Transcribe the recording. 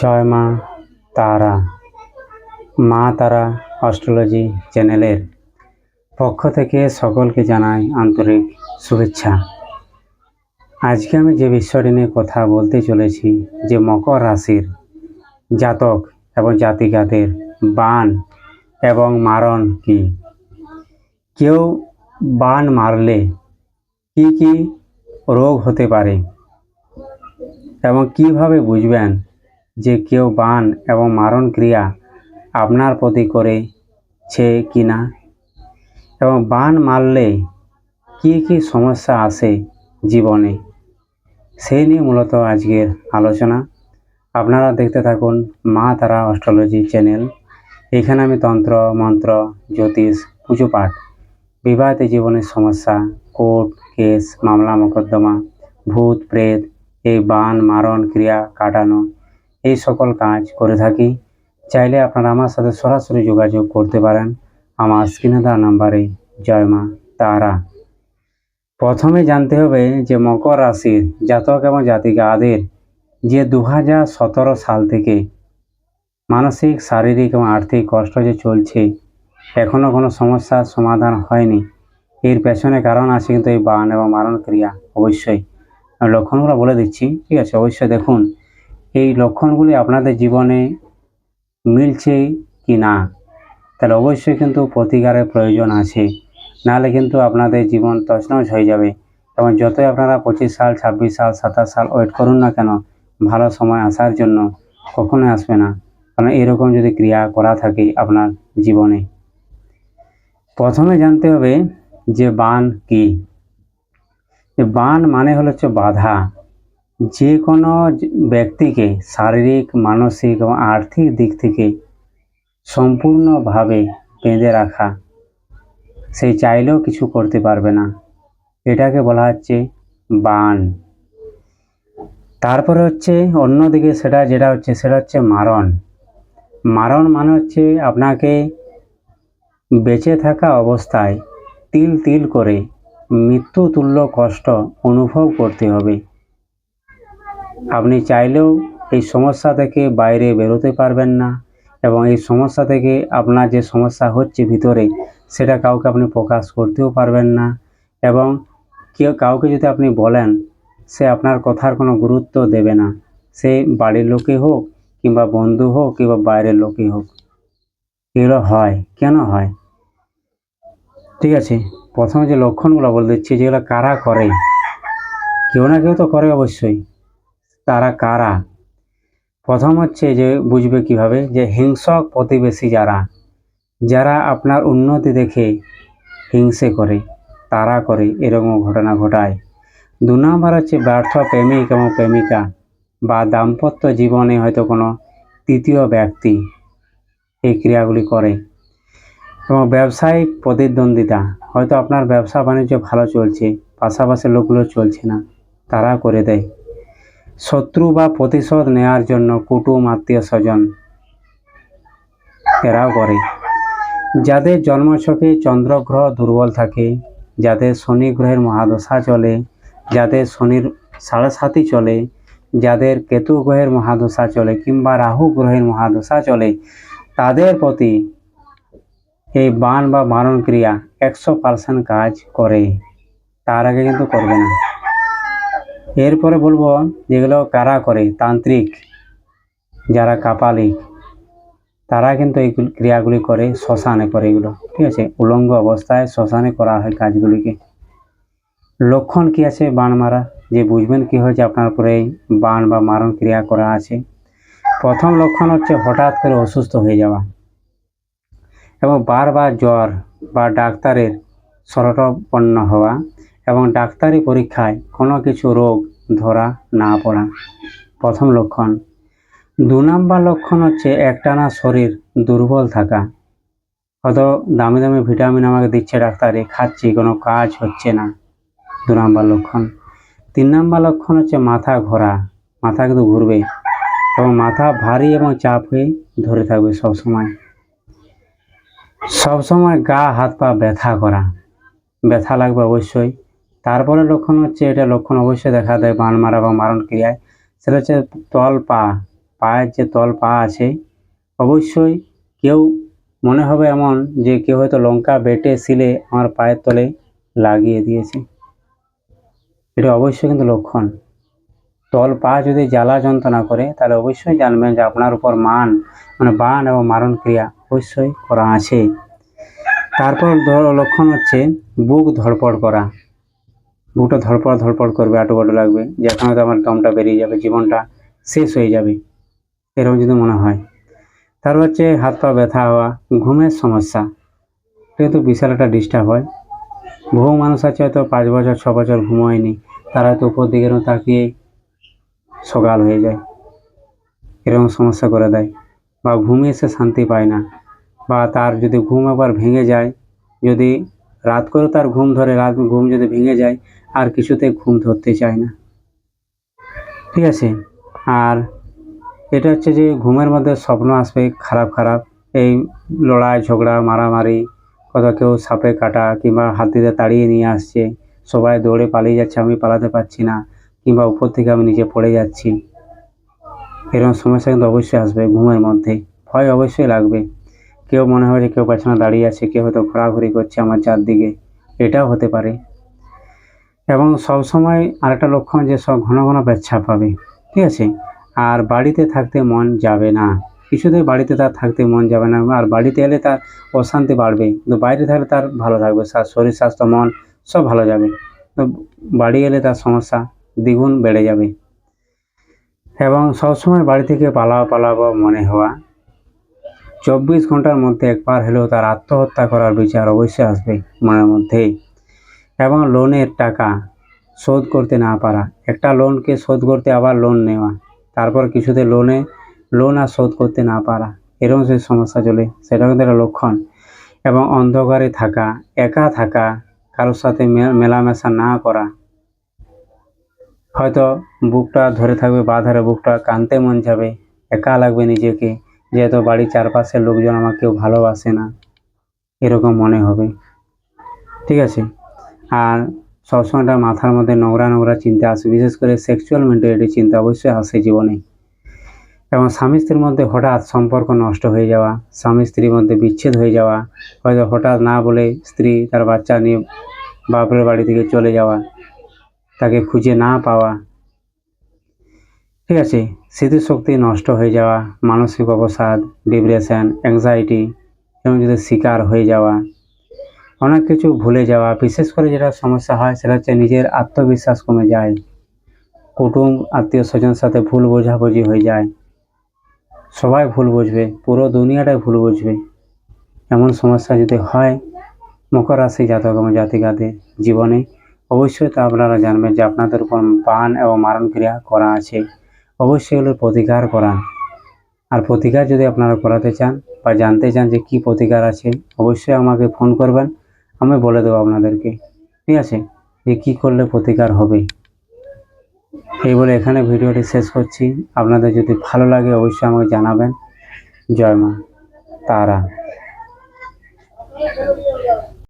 জয় মা তারা। মা তারা অস্ট্রোলজি চ্যানেলের পক্ষ থেকে সকলকে জানাই আন্তরিক শুভেচ্ছা। আজকে আমি যে বিষয়টি নিয়ে কথা বলতে চলেছি, যে মকর রাশির জাতক এবং জাতিকাদের বান এবং মারণ কি? কেউ বান মারলে কি কি রোগ হতে পারে? এবং কীভাবে বুঝবেন যে কেউ বান এবং মারণ ক্রিয়া আপনার প্রতি করেছে কি না? এবং বান মারলে কি কি সমস্যা আসে জীবনে? সেই নিয়ে মূলত আজকের আলোচনা। আপনারা দেখতে থাকুন মা তারা অস্ট্রোলজি চ্যানেল। এখানে আমি তন্ত্র, মন্ত্র, জ্যোতিষ, পুজো পাঠ, বিবাহিত জীবনের সমস্যা, কোর্ট, কেস, মামলা, মোকদ্দমা, ভূত, প্রেত এই বান, মারণ, ক্রিয়া, কাটানো, এই সকল কাজ করে থাকি। চাইলে আপনারা আমার সাথে সরাসরি যোগাযোগ করতে পারেন। আমার স্ক্রিনে নাম্বারে। জয় মা, তারা। প্রথমে জানতে হবে যে মকর রাশির জাতক এবং জাতিকাদের যে দু সাল থেকে মানসিক, শারীরিক এবং আর্থিক কষ্ট যে চলছে এখনও কোনো সমস্যার সমাধান হয়নি। এর পেছনে কারণ আছে কিন্তু এই বান এবং মারণ ক্রিয়া অবশ্যই। লক্ষণগুলো বলে দিচ্ছি, ঠিক আছে? অবশ্যই দেখুন, এই লক্ষণগুলি আপনাদের জীবনে মিলছে কি না? তাহলে অবশ্যই কিন্তু প্রতিকারের প্রয়োজন আছে। নাহলে কিন্তু আপনাদের জীবন তছনছ হয়ে যাবে। এবং যতই আপনারা পঁচিশ সাল, ছাব্বিশ সাল, সাতাশ সাল ওয়েট করুন না কেন, ভালো সময় আসার জন্য কখনোই আসবে না। কারণ এরকম যদি ক্রিয়া করা থাকে আপনার জীবনে। প্রথমে জানতে হবে যে বান কি? বান মানে হলো হচ্ছে বাধা। যে কোনো ব্যক্তিকে শারীরিক, মানসিক এবং আর্থিক দিক থেকে সম্পূর্ণভাবে বেঁধে রাখা, সে চাইলেও কিছু করতে পারবে না। এটাকে বলা হচ্ছে বান। তারপরে হচ্ছে অন্যদিকে সেটা যেটা হচ্ছে, সেটা হচ্ছে মারণ। মারণ মানে হচ্ছে আপনাকে বেঁচে থাকা অবস্থায় তিল তিল করে মৃত্যু তুল্য কষ্ট অনুভব করতে হবে। আপনি চাইলেও এই সমস্যা থেকে বাইরে বেরোতে পারবেন না এবং এই সমস্যা থেকে আপনার যে সমস্যা হচ্ছে ভিতরে, সেটা কাউকে আপনি প্রকাশ করতেও পারবেন না এবং কেউ, কাউকে যদি আপনি বলেন, সে আপনার কথার কোনো গুরুত্ব দেবে না। সে বাড়ির লোকে হোক কিংবা বন্ধু হোক কিংবা বাইরের লোকই হোক। এগুলো হয়। কেন হয়? ঠিক আছে। প্রথমে যে লক্ষণগুলো বলে দিচ্ছি, যেগুলো কারা করে? কেউ না কেউ তো করে অবশ্যই। তারা কারা? প্রথম হচ্ছে যে বুঝবে কীভাবে যে হিংসক প্রতিবেশী যারা যারা আপনার উন্নতি দেখে হিংসে করে, তারা করে, এরকম ঘটনা ঘটায়। দু নম্বর হচ্ছে ব্যর্থ প্রেমিক এবং প্রেমিকা বা দাম্পত্য জীবনে হয়তো কোনো তৃতীয় ব্যক্তি এই ক্রিয়াগুলি করে। এবং ব্যবসায়িক প্রতিদ্বন্দ্বিতা। হয়তো আপনার ব্যবসা বাণিজ্য ভালো চলছে, পাশাপাশি লোকগুলো চলছে না, তারা করে দেয়। শত্রু বা প্রতিশোধ নেওয়ার জন্য কুটুম আত্মীয় স্বজন এরাও করে। যাদের জন্মছকে চন্দ্রগ্রহ দুর্বল থাকে, যাদের শনি গ্রহের মহাদশা চলে, যাদের শনির সাড়ে সাতই চলে, যাদের কেতু গ্রহের মহাদশা চলে কিংবা রাহু গ্রহের মহাদশা চলে, তাদের প্রতি এই বান বা মারণ ক্রিয়া একশো পার্সেন্ট কাজ করে। তার আগে কিন্তু করবে না। এরপরে বলব যেগুলো কারা করে, তান্ত্রিক, যারা কাপালিক, তারা কিন্তু এই ক্রিয়াগুলি করে শ্মশানে করে এগুলো, ঠিক আছে? উলঙ্গ অবস্থায় শ্মশানে করা হয় কাজগুলিকে। লক্ষণ কি আছে বান মারা? যে বুঝবেন কি হয়েছে আপনার উপরে বান বা মারণ ক্রিয়া করা আছে। প্রথম লক্ষণ হচ্ছে হঠাৎ করে অসুস্থ হয়ে যাওয়া। এবং বারবার জ্বর বা ডাক্তারের শরণাপন্ন হওয়া এবং ডাক্তারি পরীক্ষায় কোনো কিছু রোগ ধরা না পড়া। প্রথম লক্ষণ, দু নম্বর লক্ষণ হচ্ছে একটানা শরীর দুর্বল থাকা। হয়তো দামি দামি ভিটামিন আমাকে দিচ্ছে ডাক্তারে খাচ্ছি, কোনো কাজ হচ্ছে না। দু নম্বর লক্ষণ, তিন নম্বর লক্ষণ হচ্ছে মাথা ঘোরা, মাথা কিন্তু ঘুরবে এবং মাথা ভারী এবং চাপ হয়ে ধরে থাকবে সবসময়। সবসময় গা, হাত, পা ব্যথা করা। ব্যথা লাগবে অবশ্যই। তারপরে লক্ষণ হচ্ছে এটা লক্ষণ অবশ্যই দেখা দেয় বান মারা বা মারণ ক্রিয়ায়। সেটা হচ্ছে তল পা, পায়ের যে তল পা আছে, অবশ্যই কেউ মনে হবে এমন যে কেউ হয়তো লঙ্কা বেটে শিলে আমার পায়ের তলে লাগিয়ে দিয়েছে। এটা অবশ্যই কিন্তু লক্ষণ। তল পা যদি জ্বালা যন্ত্রণা করে, তাহলে অবশ্যই জানবেন যে আপনার উপর মান মানে বান এবং মারণ ক্রিয়া অবশ্যই করা আছে। তারপর লক্ষণ হচ্ছে বুক ধড়পড় করা। বুকটা ধড়পড় ধড়পড় করবে, আটু বাটু লাগবে। যে এখন হয়তো আমার দমটা বেরিয়ে যাবে, জীবনটা শেষ হয়ে যাবে। এরকম যদি মনে হয়। তারপর হচ্ছে হাত পা ব্যথা হওয়া, ঘুমের সমস্যা। এটা তো বিশাল একটা ডিস্টার্ব হয়। বহু মানুষ আছে হয়তো পাঁচ বছর, ছ বছর ঘুমোয়নি তারা হয়তো উপর দিকে তাকিয়ে সকাল হয়ে যায়। এরকম সমস্যা করে দেয়। বা ঘুমিয়ে সে শান্তি পায় না। বা তার যদি ঘুম আবার ভেঙে যায়, যদি রাত করে তার ঘুম ধরে, রাত ঘুম যদি ভেঙে যায়, আর কিছুতে ঘুম ধরতে চায় না। ঠিক আছে? আর এটা হচ্ছে যে ঘুমের মধ্যে স্বপ্ন আসবে খারাপ খারাপ। এই লড়াই, ঝগড়া, মারামারি কত কেউ সাপে কাটা কিংবা হাতিতে তাড়িয়ে নিয়ে আসছে, সবাই দৌড়ে পালিয়ে যাচ্ছে, আমি পালাতে পারছি না, কিংবা উপর থেকে আমি নিচে পড়ে যাচ্ছি। এরকম সমস্যা কিন্তু অবশ্যই আসবে ঘুমের মধ্যে। ভয় অবশ্যই লাগবে। কেউ মনে হয় যে কেউ পেছনে দাঁড়িয়ে আছে, কেউ হয়তো ঘোরাঘুরি করছে আমার চারদিকে। এটাও হতে পারে। এবং সবসময় আরেকটা লক্ষণ যে সব ঘন ঘন পেচ্ছাপ পাবে, ঠিক আছে? আর বাড়িতে থাকতে মন যাবে না। কিছুতেই বাড়িতে তার থাকতে মন যাবে না। আর বাড়িতে এলে তার অশান্তি বাড়বে। কিন্তু বাইরে থাকলে তার ভালো থাকবে। শরীর, স্বাস্থ্য, মন সব ভালো যাবে। তো বাড়ি এলে তার সমস্যা দ্বিগুণ বেড়ে যাবে। এবং সবসময় বাড়ি থেকে পালাও, পালাবো মনে হওয়া চব্বিশ ঘণ্টার মধ্যে একবার হলেও তার আত্মহত্যা করার বিচার অবশ্যই আসবে মনের মধ্যে। এবং লোনের টাকা শোধ করতে না পারা। একটা লোনকে শোধ করতে আবার লোন নেওয়া। তারপর কিছুতে লোনে, লোন আর শোধ করতে না পারা। এরকম যে সমস্যা চলে। সেটা কিন্তু একটা লক্ষণ। এবং অন্ধকারে থাকা, একা থাকা, কারোর সাথে মেলামেশা না করা। হয়তো বুকটা ধরে থাকবে, বা ধরে বুকটা কানতে মন যাবে, একা লাগবে নিজেকে। যেহেতু বাড়ির চারপাশের লোকজন আমাকে কেউ ভালোবাসে না, এরকম মনে হবে। ঠিক আছে? আর সবসময় একটা মাথার মধ্যে নোংরা নোংরা চিন্তা আসে বিশেষ করে সেক্সুয়াল মেন্টালিটি চিন্তা অবশ্যই আসে জীবনে। এবং স্বামী স্ত্রীর মধ্যে হঠাৎ সম্পর্ক নষ্ট হয়ে যাওয়া, স্বামী স্ত্রীর মধ্যে বিচ্ছেদ হয়ে যাওয়া, হয়তো হঠাৎ না বলে স্ত্রী তার বাচ্চা নিয়ে বাপের বাড়ি থেকে চলে যাওয়া, তাকে খুঁজে না পাওয়া। ঠিক আছে? স্মৃতিশক্তি নষ্ট হয়ে যাওয়া, মানসিক অবসাদ, ডিপ্রেশন অ্যাংজাইটি এবং যদি শিকার হয়ে যাওয়া, অনেক কিছু ভুলে যাওয়া, বিশেষ করে যেটা সমস্যা হয় সেটা হচ্ছে নিজের আত্মবিশ্বাস কমে যায়, কুটুম, আত্মীয় স্বজনের সাথে ভুল বোঝাবুঝি হয়ে যায়, সবাই ভুল বুঝবে, পুরো দুনিয়াটাই ভুল বুঝবে। এমন সমস্যা যদি হয়, মকর রাশি জাতক এবং জাতিকাদের জীবনে অবশ্যই তা আপনারা জানবেন যে আপনাদের উপর পান এবং মারণ ক্রিয়া করা আছে। অবশ্যই এগুলোর প্রতিকার করান। আর প্রতিকার যদি আপনারা করাতে চান বা জানতে চান যে কি প্রতিকার আছে, অবশ্যই আমাকে ফোন করবেন, আমি বলে দেবো আপনাদেরকে। ঠিক আছে? যে কী করলে প্রতিকার হবে। এই বলে এখানে ভিডিওটি শেষ করছি। আপনাদের যদি ভালো লাগে অবশ্যই আমাকে জানাবেন। জয় মা, তারা।